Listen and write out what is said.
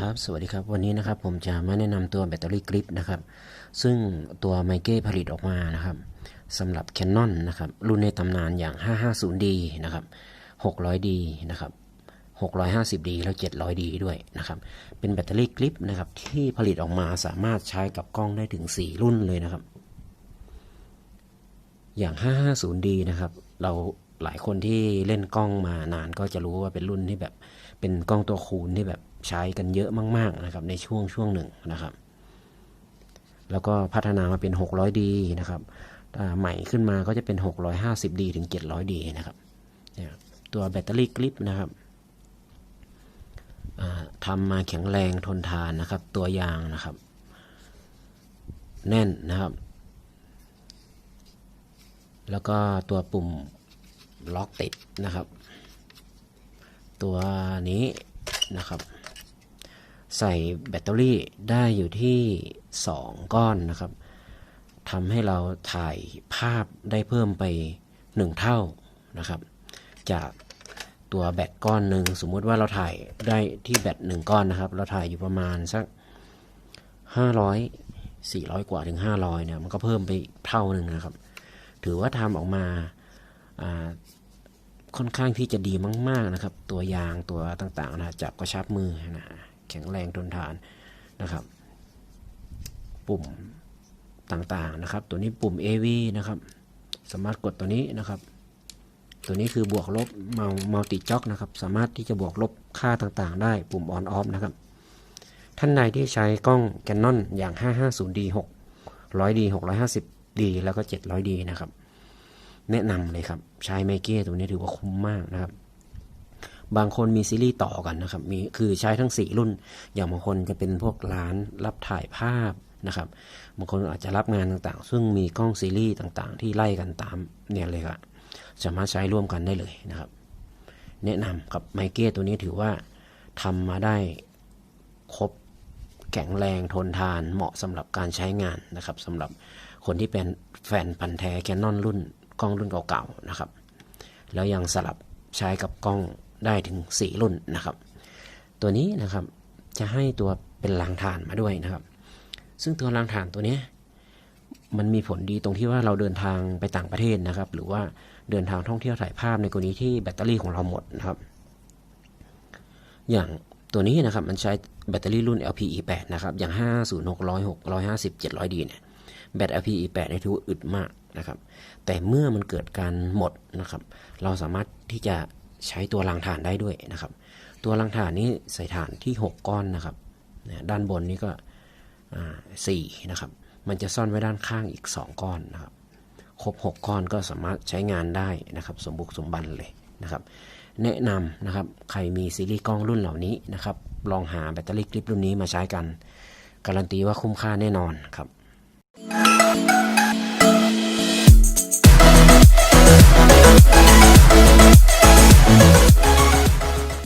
ครับสวัสดีครับวันนี้นะครับผมจะมาแนะนำตัวแบตเตอรี่กริปนะครับ ซึ่งตัวไมเก้ผลิตออกมานะครับสำหรับ Canon นะครับ รุ่นในตำนานอย่าง 550D นะครับ 600D นะครับ 650D แล้ว 700D ด้วยนะครับ เป็นแบตเตอรี่กริปนะครับ ที่ผลิตออกมาสามารถใช้กับกล้องได้ถึง 4 รุ่นเลยนะครับ อย่าง 550D นะครับ เราหลายคนที่เล่นกล้องมานานก็จะรู้ว่าเป็นรุ่นที่แบบเป็นกล้องตัวคูณที่แบบ ใช้กันเยอะมาก ๆนะครับ ในช่วงช่วงหนึ่งนะครับ แล้วก็พัฒนามาเป็น 600D นะครับใหม่ขึ้นมาก็จะเป็น 650D ถึง 700D นะครับเนี่ยตัวแบตเตอรี่กลิปนะครับทำมาแข็งแรงทนทานนะครับ ตัวยางนะครับ แน่นนะครับ แล้วก็ตัวปุ่มล็อกติดนะครับ ตัวนี้นะครับ ใส่แบตเตอรี่ได้อยู่ที่ 2 ก้อนนะครับทำให้เราถ่ายภาพได้เพิ่มไป 1 เท่านะครับ จากตัวแบตก้อนหนึ่งสมมุติว่าเราถ่ายได้ที่แบตหนึ่งก้อนนะครับ เราถ่ายอยู่ประมาณสัก 500 400 กว่าถึง 500เนี่ยมันก็เพิ่มไปเท่าหนึ่งนะครับ ถือว่าทำออกมาค่อนข้างที่จะดีมาก ๆนะครับ ตัวยางตัวต่างๆนะจับกระชับมือนะ ข็งแรงทนทานนะครับ ปุ่มต่างๆนะครับ ตัวนี้ปุ่ม AV นะครับ สามารถกดตัวนี้นะครับ ตัวนี้คือบวกลบมัลติจ็อกนะครับ สามารถที่จะบวกลบค่าต่างๆ ได้ปุ่ม on off นะครับ ท่านใดที่ใช้กล้อง Canon อย่าง 550D 600D 650D แล้วก็ 700D นะครับ แนะนำเลยครับ ใช้ไมเก้ตัวนี้ถือว่าคุ้มมากนะครับ บางคนมีซีรีส์ต่อกันนะครับ มีคือใช้ทั้ง 4 รุ่น อย่างบางคนจะเป็นพวกร้านรับถ่ายภาพนะครับ บางคนอาจจะรับงานต่างๆ ซึ่งมีกล้องซีรีส์ต่างๆ ที่ไล่กันตามเนี่ยเลยครับสามารถใช้ร่วมกันได้เลยนะครับ แนะนำกับไมเก้ตัวนี้ถือว่าทำมาได้ครบแข็งแรงทนทานเหมาะสำหรับการใช้งานนะครับสำหรับคนที่เป็นแฟนพันธ์แท้แคนนอนรุ่นกล้องรุ่นเก่าๆนะครับ แล้วยังสลับใช้กับกล้อง ได้ถึง 4 รุ่นนะครับ ตัวนี้นะครับจะให้ตัวเป็นรางฐานมาด้วยนะครับ ซึ่งตัวรางฐานตัวนี้มันมีผลดีตรงที่ว่าเราเดินทางไปต่างประเทศนะครับ หรือว่าเดินทางท่องเที่ยวถ่ายภาพในกรณีที่แบตเตอรี่ของเราหมดนะครับ อย่างตัวนี้นะครับมันใช้แบตเตอรี่รุ่น LPE8 นะครับ อย่าง 506 106 150 700D เนี่ยแบต LPE8 เนี่ยถือว่าอึดมากนะครับ แต่เมื่อมันเกิดการหมดนะครับ เราสามารถที่จะ ใช้ตัวรางถ่านได้ด้วยนะครับ ตัวรางถ่านนี้ใส่ถ่านที่ 6 ก้อนนะครับ ด้านบนนี้ก็สี่นะครับ มันจะซ่อนไว้ด้านข้างอีก 2 ก้อนนะครับ ครบ 6 ก้อนก็สามารถใช้งานได้นะครับ สมบุกสมบันเลยนะครับ แนะนำนะครับ ใครมีซีรีส์กล้องรุ่นเหล่านี้นะครับ ลองหาแบตเตอรี่คลิปรุ่นนี้มาใช้กัน การันตีว่าคุ้มค่าแน่นอนครับ